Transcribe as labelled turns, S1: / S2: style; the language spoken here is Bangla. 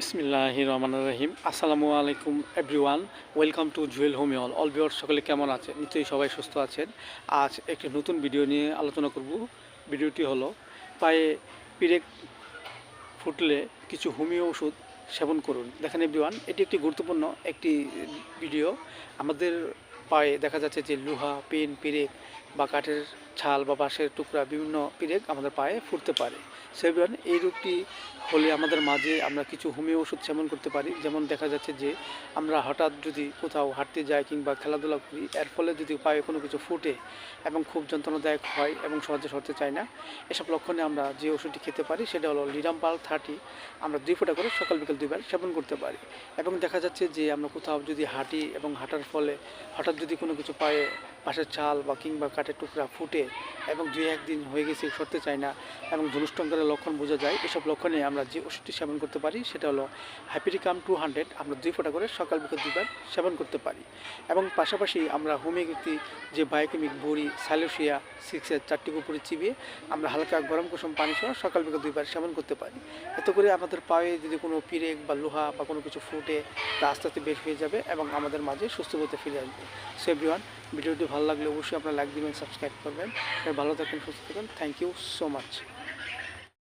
S1: বিসমিল্লাহ রহমান রহিম। আসসালামু আলাইকুম এভরিওয়ান ওয়েলকাম টু জুয়েল হোমিওল অল বিওর সকলে কেমন আছে নিশ্চয়ই সবাই সুস্থ আছেন। আজ একটি নতুন ভিডিও নিয়ে আলোচনা করব। ভিডিওটি হলো, পায়ে পিরেক ফুটলে কিছু হোমিও ওষুধ সেবন করুন। দেখেন এভরিওয়ান এটি একটি গুরুত্বপূর্ণ একটি ভিডিও আমাদের পায়ে দেখা যাচ্ছে যে লোহা, পেন, পিরেক বা কাঠের ছাল বা বাঁশের টুকরা বিভিন্ন পিরেক আমাদের পায়ে ফুটতে পারে। সেভেন এই রোগটি হলে আমাদের মাঝে আমরা কিছু হোমিও ওষুধ সেবন করতে পারি। যেমন দেখা যাচ্ছে যে, আমরা হঠাৎ যদি কোথাও হাঁটতে যাই কিংবা খেলাধুলা করি, এর ফলে যদি পায়ে কোনো কিছু ফুটে এবং খুব যন্ত্রণাদায়ক হয় এবং সহজে সরতে চায় না, এসব লক্ষণে আমরা যে ওষুধটি খেতে পারি সেটা হলো লিরামপাল থার্টি। আমরা দুই ফোঁটা করে সকাল বিকাল দুইবার সেবন করতে পারি। এবং দেখা যাচ্ছে যে, আমরা কোথাও যদি হাঁটি এবং হাঁটার ফলে হঠাৎ যদি কোনো কিছু পায়ে পাশের চাল বা কিংবা কাঠের টুকরা ফুটে এবং দুই একদিন হয়ে গেছে সরতে চায় না এবং ধনুষ্টঙ্কারের লক্ষণ বোঝা যায়। এসব লক্ষণে আমরা যে ওষুধটি সেবন করতে পারি, সেটা হলো হ্যাপিরিকাম টু হান্ড্রেড আমরা দুই ফোঁটা করে সকাল বিকেল দুইবার সেবন করতে পারি। এবং পাশাপাশি আমরা হোমিওপ্যাথি, যে বায়োকেমিক বড়ি, স্যালোসিয়া সিক্সের চারটি উপরে চিবিয়ে আমরা হালকা গরম কুসুম পানি সহ সকাল বিকেল দুইবার সেবন করতে পারি। এত করে আমাদের পায়ে যদি কোনো পিরেক বা লোহা বা কোনো কিছু ফুটে, তা আস্তে আস্তে বের হয়ে যাবে এবং আমাদের মাঝে সুস্থ হতে ফিরে আসবে। সো এভরিওয়ান ভিডিওটি ভালো লাগলে অবশ্যই আপনারা লাইক দেবেন সাবস্ক্রাইব করবেন। ভালো থাকবেন, সুস্থ থাকবেন। Thank you so much